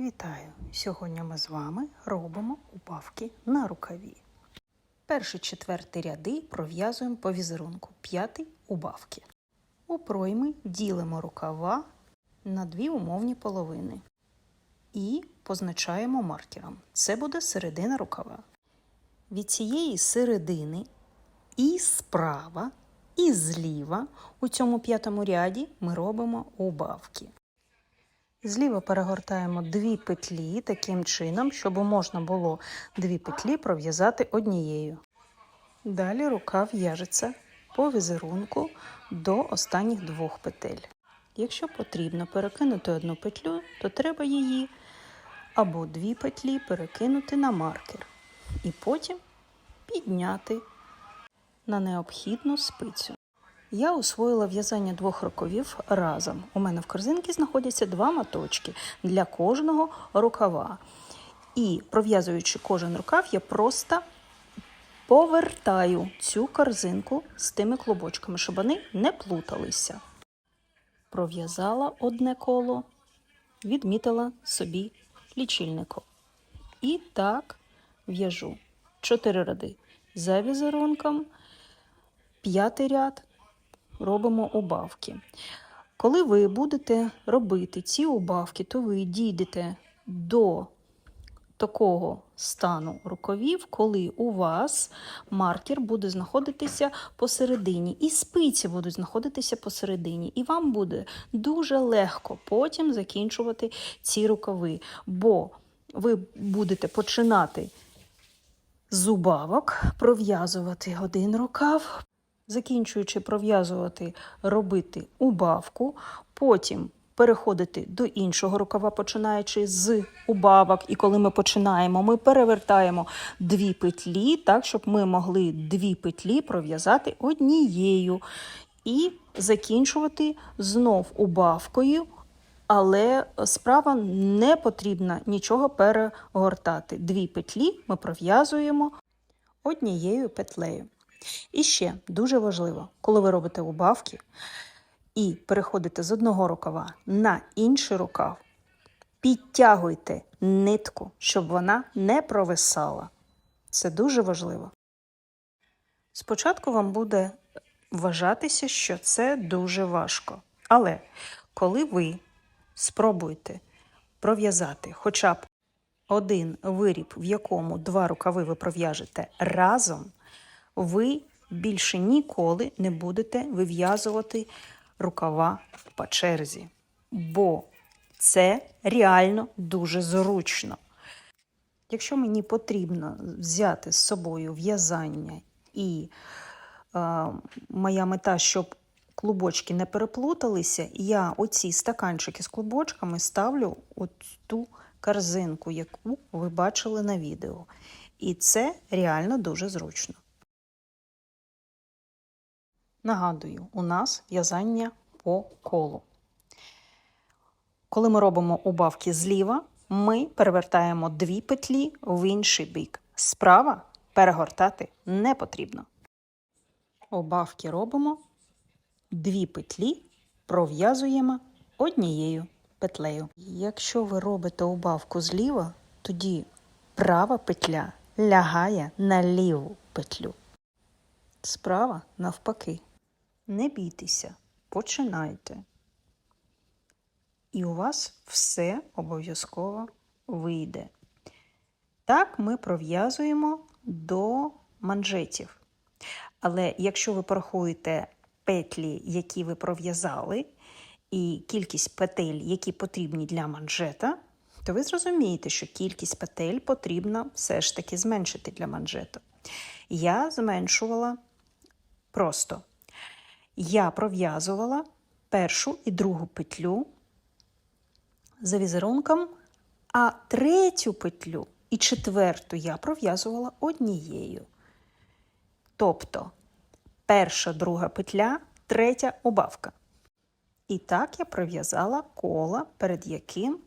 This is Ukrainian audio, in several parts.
Вітаю! Сьогодні ми з вами робимо убавки на рукаві. Перший четвертий ряди пров'язуємо по візерунку, п'ятий убавки. У пройми ділимо рукава на дві умовні половини і позначаємо маркером. Це буде середина рукава. Від цієї середини і справа, і зліва у цьому п'ятому ряді ми робимо убавки. Зліва перегортаємо дві петлі таким чином, щоб можна було дві петлі пров'язати однією. Далі рука в'яжеться по візерунку до останніх двох петель. Якщо потрібно перекинути одну петлю, то треба її або дві петлі перекинути на маркер і потім підняти на необхідну спицю. Я освоїла в'язання двох рукавів разом. У мене в корзинці знаходяться два моточки для кожного рукава. І пров'язуючи кожен рукав, я просто повертаю цю корзинку з тими клубочками, щоб вони не плуталися. Пров'язала одне коло, відмітила собі лічильником. І так в'яжу чотири ряди за візерунком, п'ятий ряд робимо убавки. Коли ви будете робити ці убавки, то ви дійдете до такого стану рукавів, коли у вас маркер буде знаходитися посередині, і спиці будуть знаходитися посередині, і вам буде дуже легко потім закінчувати ці рукави, бо ви будете починати з убавок, пров'язувати один рукав, закінчуючи пров'язувати, робити убавку, потім переходити до іншого рукава, починаючи з убавок. І коли ми починаємо, ми перевертаємо дві петлі, так, щоб ми могли дві петлі пров'язати однією. І закінчувати знов убавкою. Але справа не потрібно нічого перегортати. Дві петлі ми пров'язуємо однією петлею. І ще дуже важливо, коли ви робите убавки і переходите з одного рукава на інший рукав, підтягуйте нитку, щоб вона не провисала. Це дуже важливо. Спочатку вам буде вважатися, що це дуже важко. Але коли ви спробуєте пров'язати хоча б один виріб, в якому два рукави ви пров'яжете разом, ви більше ніколи не будете вив'язувати рукава по черзі. Бо це реально дуже зручно. Якщо мені потрібно взяти з собою в'язання і е, моя мета, щоб клубочки не переплуталися, я оці стаканчики з клубочками ставлю от ту корзинку, яку ви бачили на відео. І це реально дуже зручно. Нагадую, у нас в'язання по колу. Коли ми робимо убавки зліва, ми перевертаємо дві петлі в інший бік. Справа перегортати не потрібно. Убавки робимо дві петлі, пров'язуємо однією петлею. Якщо ви робите убавку зліва, тоді права петля лягає на ліву петлю. Справа навпаки. Не бійтеся, починайте. І у вас все обов'язково вийде. Так ми пров'язуємо до манжетів. Але якщо ви порахуєте петлі, які ви пров'язали, і кількість петель, які потрібні для манжета, то ви зрозумієте, що кількість петель потрібно все ж таки зменшити для манжету. Я зменшувала просто я пров'язувала першу і другу петлю за візерунком, а третю петлю і четверту я пров'язувала однією. Тобто перша, друга петля, третя убавка. І так я пров'язала коло, перед яким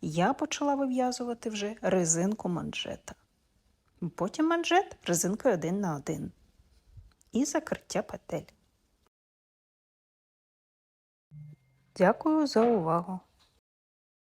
я почала вив'язувати вже резинку манжета. Потім манжет резинкою один на один. І закриття петель. Дякую за увагу!